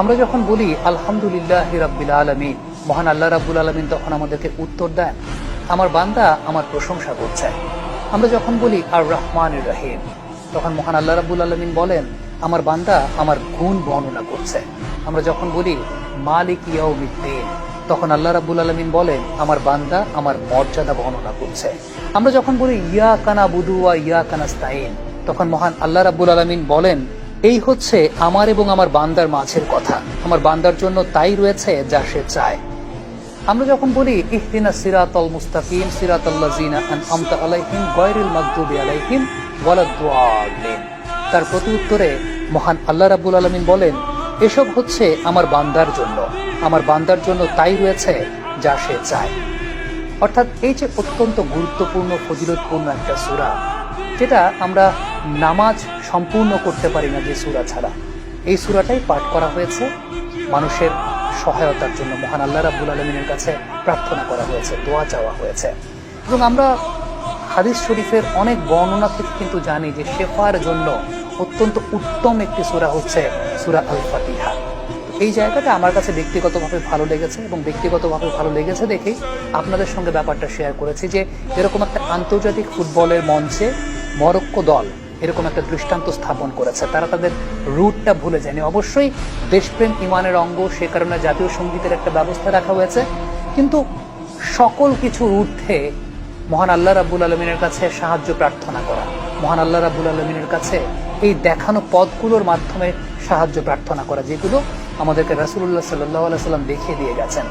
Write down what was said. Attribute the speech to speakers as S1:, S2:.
S1: আমরা যখন বলি, আলহামদুলিল্লাহ রাব্বিল আলমিন, মহান আল্লাহ রাব্বুল আলমিন তখন আমাদেরকে উত্তর দেন, আমার বান্দা আমার প্রশংসা করছে। আমরা যখন বলি আর রহমান রহিম, তখন মহান আল্লাহ রাব্বুল আলমিন বলেন, আমার বান্দা আমার গুণ বর্ণনা করছে। আমরা যখন বলি, মালিক ইয়াউমিদ্দিন, তখন আল্লাহ রাব্বুল আলমিন বলেন, আমার বান্দা আমার মর্যাদা বর্ণনা করছে। আমরা যখন বলি ইয়া কানা বুদুয়া ইয়া কানাস্তাইন তখন মহান আল্লাহ রাব্বুল আলমিন বলেন এই হচ্ছে আমার এবং আমার বান্দার মাঝের কথা। আমার বান্দার জন্য তাই রয়েছে যা সে চায়। আমরা যখন বলি, ইহদিনা সিরাতাল মুস্তাকিম, সিরাতাল্লাযিনা আনআমতা আলাইহিম গায়রিল মাগদুবি আলাইহিম তার প্রতি উত্তরে মহান আল্লাহ রাব্বুল আলামিন বলেন, এসব হচ্ছে আমার বান্দার জন্য। আমার বান্দার জন্য তাই রয়েছে যা সে চায়। অর্থাৎ এই যে অত্যন্ত গুরুত্বপূর্ণ, ফজিলতপূর্ণ একটা সূরা, যেটা আমরা নামাজ সম্পূর্ণ করতে পারি না যে সূরা ছাড়া। এই সূরাটাই পাঠ করা হয়েছে। মানুষের সহায়তার জন্য মহান আল্লাহ রাব্বুল আলমিনের কাছে প্রার্থনা করা হয়েছে, দোয়া চাওয়া হয়েছে। এবং আমরা হাদিস শরীফের অনেক বর্ণনা থেকে কিন্তু জানি যে শেফার জন্য অত্যন্ত উত্তম একটি সূরা হচ্ছে সুরা আল ফাতিহা এই জায়গাটা আমার কাছে ব্যক্তিগতভাবে ভালো লেগেছে এবং ব্যক্তিগতভাবে ভালো লেগেছে দেখেই আপনাদের সঙ্গে ব্যাপারটা শেয়ার করেছি যে এরকম একটা আন্তর্জাতিক ফুটবলের মঞ্চে মরক্কো দল এরকম একটা দৃষ্টান্ত স্থাপন করেছে। তারা তাদের রুটটা ভুলে যায়নি। অবশ্যই দেশপ্রেম ইমানের অঙ্গ, সে কারণে জাতীয় সঙ্গীতের একটা ব্যবস্থা রাখা হয়েছে। কিন্তু সকল কিছুর ঊর্ধ্বে মহান আল্লাহ রাব্বুল আলমিনের কাছে সাহায্য প্রার্থনা করা, মহান আল্লাহ রাব্বুল আলমিনের কাছে এই দেখানো পদগুলোর মাধ্যমে সাহায্য প্রার্থনা করা, যেগুলো আমাদেরকে রাসুল্লাহ সাল্লাহ সাল্লাম দেখিয়ে দিয়ে গেছেন।